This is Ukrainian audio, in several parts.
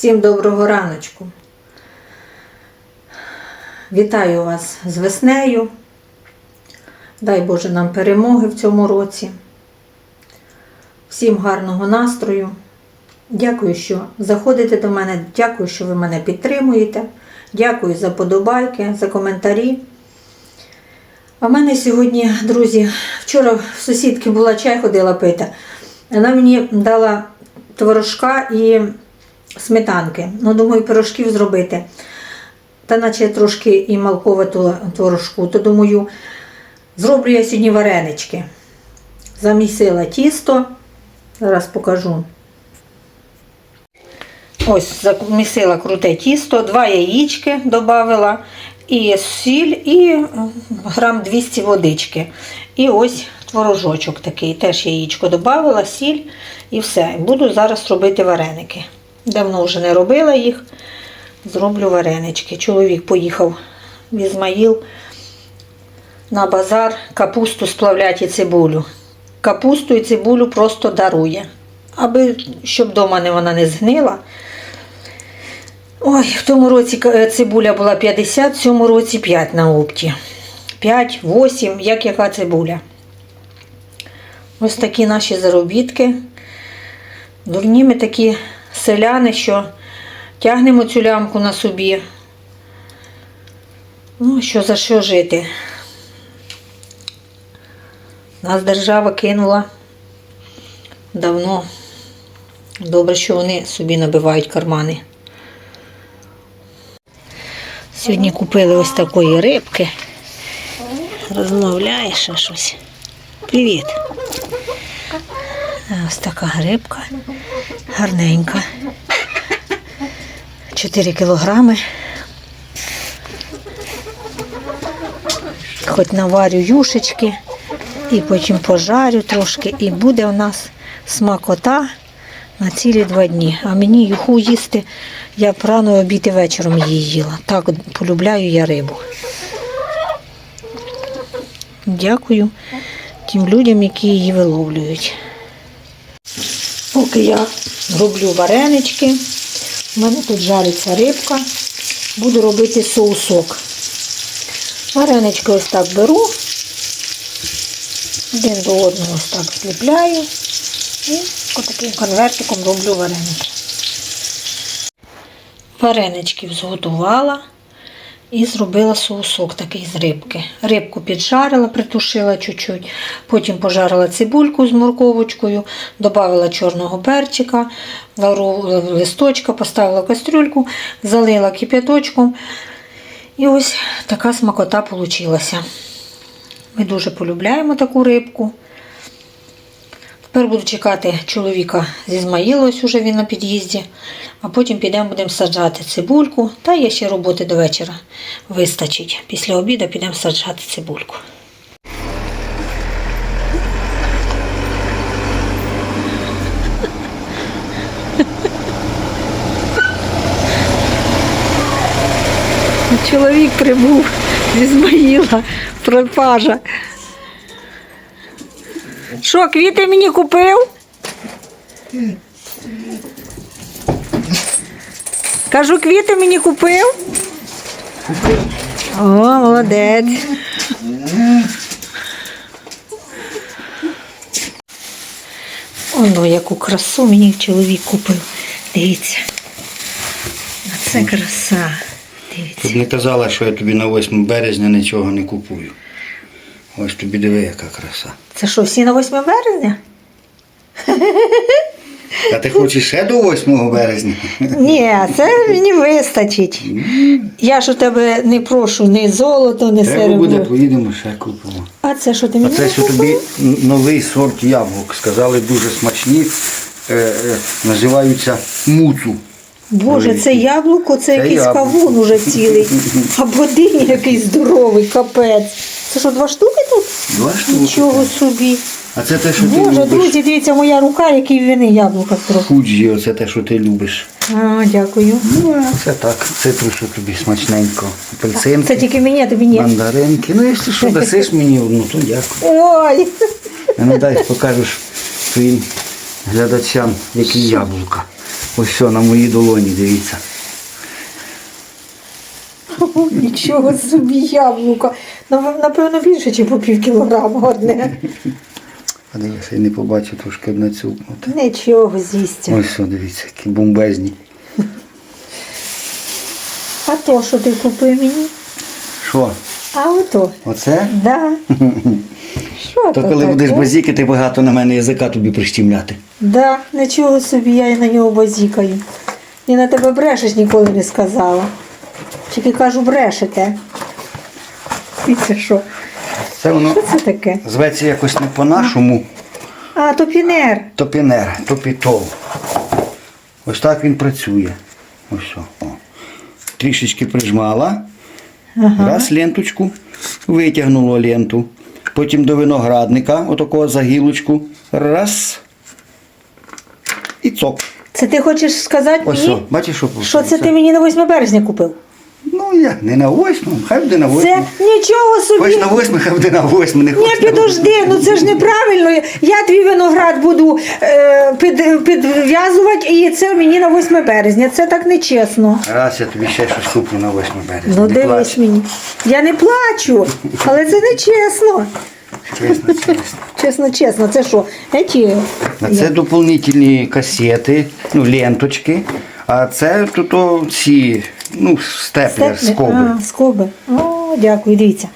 Всім доброго раночку. Вітаю вас з веснею. Дай Боже нам перемоги в цьому році. Всім гарного настрою. Дякую, що заходите до мене. Дякую, що ви мене підтримуєте. Дякую за подобайки, за коментарі. А в мене сьогодні, друзі, вчора в сусідки була чай ходила пити. Вона мені дала творожка і сметанки. Ну, думаю, пирожків зробити. Та наче трошки і малковату творожку, то думаю, зроблю я сьогодні варенички. Замісила тісто. Зараз покажу. Ось замісила круте тісто, два яєчки додала, і сіль, і грам 200 водички. І ось творожочок такий. Теж яєчко додала, сіль і все. Буду зараз робити вареники. Давно вже не робила їх. Зроблю варенички. Чоловік поїхав в Ізмаїл на базар капусту сплавляти і цибулю. Капусту і цибулю просто дарує. Аби щоб вдома вона не згнила. Ой, в тому році цибуля була 50, в цьому році 5 на опті. 5, 8, як яка цибуля. Ось такі наші заробітки. Дурні ми такі селяни, що тягнемо цю лямку на собі. Ну, що за що жити? Нас держава кинула давно. Добре, що вони собі набивають кармани. Сьогодні купили ось такої рибки. Розмовляєш щось. Привіт. Ось така рибка. Гарненька. 4 кілограми. Хоч наварю юшечки і потім пожарю трошки, і буде у нас смакота на цілі два дні. А мені юху їсти, я рано обід і вечором її їла. Так полюбляю я рибу. Дякую тим людям, які її виловлюють. Поки я роблю варенички, у мене тут жариться рибка, буду робити соусок. Варенички ось так беру, один до одного ось так зліпляю і таким конвертиком роблю вареники. Вареничків зготувала і зробила соусок такий з рибки. Рибку піджарила, притушила чуть-чуть, потім пожарила цибульку з морковочкою, додала чорного перчика, листочка, поставила кастрюльку, залила кип'яточком. І ось така смакота вийшла. Ми дуже полюбляємо таку рибку. Тепер буду чекати чоловіка з Ізмаїла, ось уже він на під'їзді, а потім підемо будемо саджати цибульку. Та є ще роботи до вечора. Вистачить. Після обіду підемо саджати цибульку. Чоловік прибув з Ізмаїла, пропажа. Що, квіти мені купив? Кажу, квіти мені купив? О, молодець. Оно, яку красу мені чоловік купив. Дивіться. А це краса. Дивіться. Щоб не казала, що я тобі на 8 березня нічого не купую. Ось тобі диви, яка краса. Це що, всі на 8 березня? А ти хочеш ще до 8 березня? Ні, це мені вистачить. Я ж у тебе не прошу ні золото, ні Треба буде, серебро. поїдемо ще купимо. А це що ти А мені це що тобі купив? новий сорт яблук. Сказали дуже смачні. Е, е, називаються муцу. Боже, це яблуко, це, якийсь яблуко. кавун уже цілий. А бодині якийсь здоровий, капець. Це що, два штуки тут? Два штуки. Нічого собі. А це те, що ти Боже, любиш. друзі, дивіться, моя рука, який вини яблука трохи. Фуджі, оце те, що ти любиш. А, дякую. Ну, а це так, цитрусу тобі смачненько. Апельсинки, Це тільки мені, а тобі ні. мандаринки. Ну, якщо що, дасиш мені одну, то дякую. Ой! А ну дай покажеш своїм глядачам, які яблука. Ось все, на моїй долоні, дивіться. О, Нічого собі яблука. Ну, Напевно, більше, ніж по пів кілограма одне. А Подивися, я не побачив трошки одне цупнути. Нічого з'їсться. Ось все, дивіться, які бомбезні. А то, що ти купив мені? Що? А ото. Оце? Да. Що То то коли будеш базікати, багато на мене язика тобі прищемляти. Да, нічого собі, я і на нього базікаю. І на тебе брешеш ніколи не сказала. Тільки кажу, брешете. І це що? Це воно Що це таке? зветься якось не по-нашому. А, то пінер. Топінер, топітол. Ось так він працює. Ось що. О. Трішечки прижмала. Ага. Раз ленточку, витягнуло ленту. Потім до виноградника, отакого за гілочку. Раз. І цок. Це ти хочеш сказати Ось мені? що. Бачиш, що Що це ти мені на 8 березня купив? Ну як, не на восьму, хай буде на Це нічого собі. Хоч на восьму, хай буде на восьму, не Ні, на підожди, ну це ж неправильно. Я твій виноград буду е, під, підв'язувати, і це мені на 8 березня. Це так нечесно. Раз я тобі ще щось куплю на 8 березня. Ну не дивись плач. мені. Я не плачу, але це не чесно. Чесно, чесно. Чесно, це що? Це доповнительні касети, ну, ленточки. А це тут ці, ну, степни? скоби. А, скоби. О, дякую, дивіться.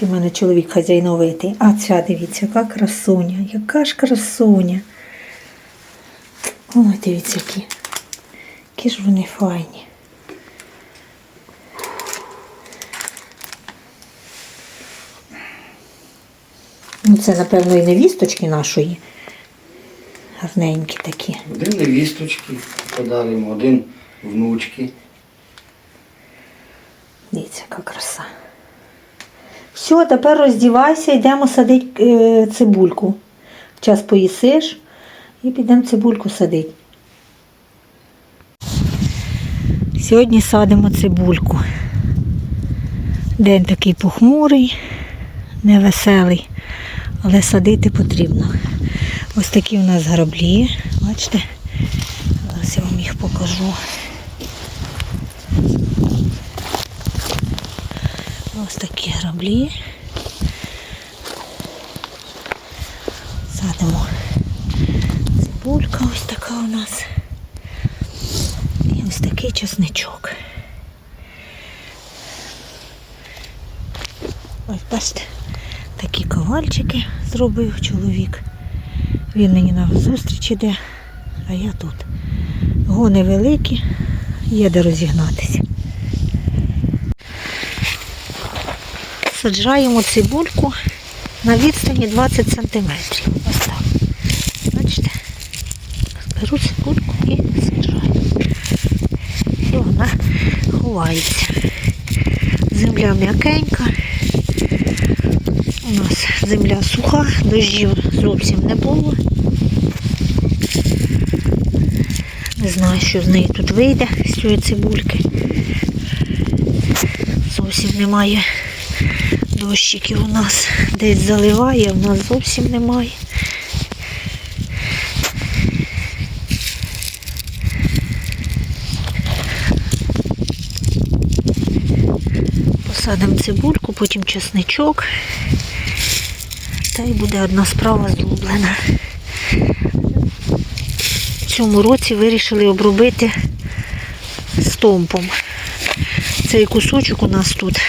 В мене чоловік хазяйновитий. А ця, дивіться, яка красуня, яка ж красуня. Ой, дивіться, які. Які ж вони файні. Ну, це, напевно, і невісточки нашої. Гарненькі такі. Один невісточки подаримо, один внучки. Дивіться, яка краса. Все, тепер роздівайся, йдемо садити е, цибульку. Час поїсиш і підемо цибульку садити. Сьогодні садимо цибульку. День такий похмурий, невеселий, але садити потрібно. Ось такі у нас граблі. Бачите? Зараз я вам їх покажу. Ось такі граблі. Садимо цибулька ось така у нас. І ось такий чесничок. Ось бачите, такі ковальчики зробив чоловік. Він мені на зустріч іде, а я тут. Гони великі, є де розігнатися. Саджаємо цибульку на відстані 20 см. Ось так. Бачите? Беру цибульку і саджаю. І вона ховається. Земля м'якенька. У нас земля суха, дощів зовсім не було. Не знаю, що з неї тут вийде, з цієї цибульки. Зовсім немає дощиків у нас десь заливає, в нас зовсім немає. Посадимо цибульку, потім чесничок. Та й буде одна справа зроблена. Цьому році вирішили обробити стомпом. Цей кусочок у нас тут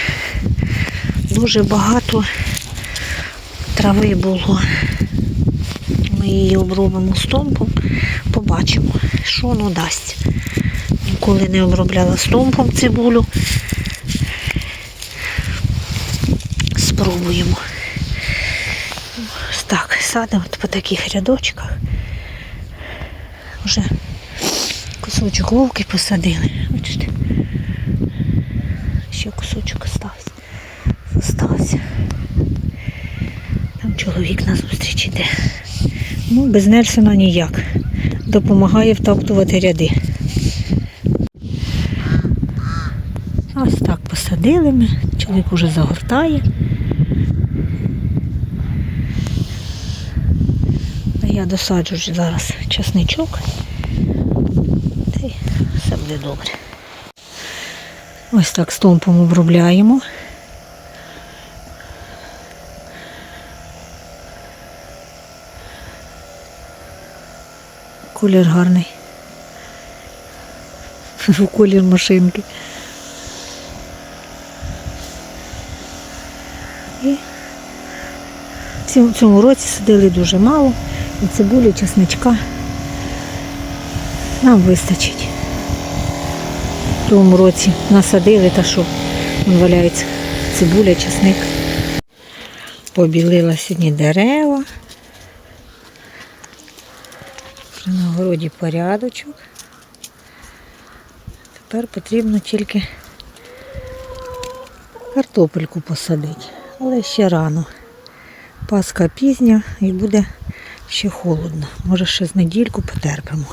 дуже багато трави було. Ми її обробимо стомпом, побачимо, що воно дасть. Ніколи не обробляла стомпом цибулю. Спробуємо. Так, садимо по таких рядочках. Вже кусочок вовки посадили. Бачите? Ще кусочок остався. Зостався. Там чоловік на зустріч іде. Ну, без Нельсона ніяк. Допомагає втоптувати ряди. Ось так посадили ми. Чоловік уже загортає. Я досаджу зараз часничок. І все буде добре. Ось так стовпом обробляємо. Колір гарний. Колір машинки. І в цьому- році садили дуже мало. І цибулі, чесничка нам вистачить. В тому році насадили та що вон валяється цибуля, чесник. Побілила сьогодні дерева. На городі порядочок. Тепер потрібно тільки картопельку посадити. Але ще рано. Паска пізня і буде ще холодно. Може ще з недільку потерпимо.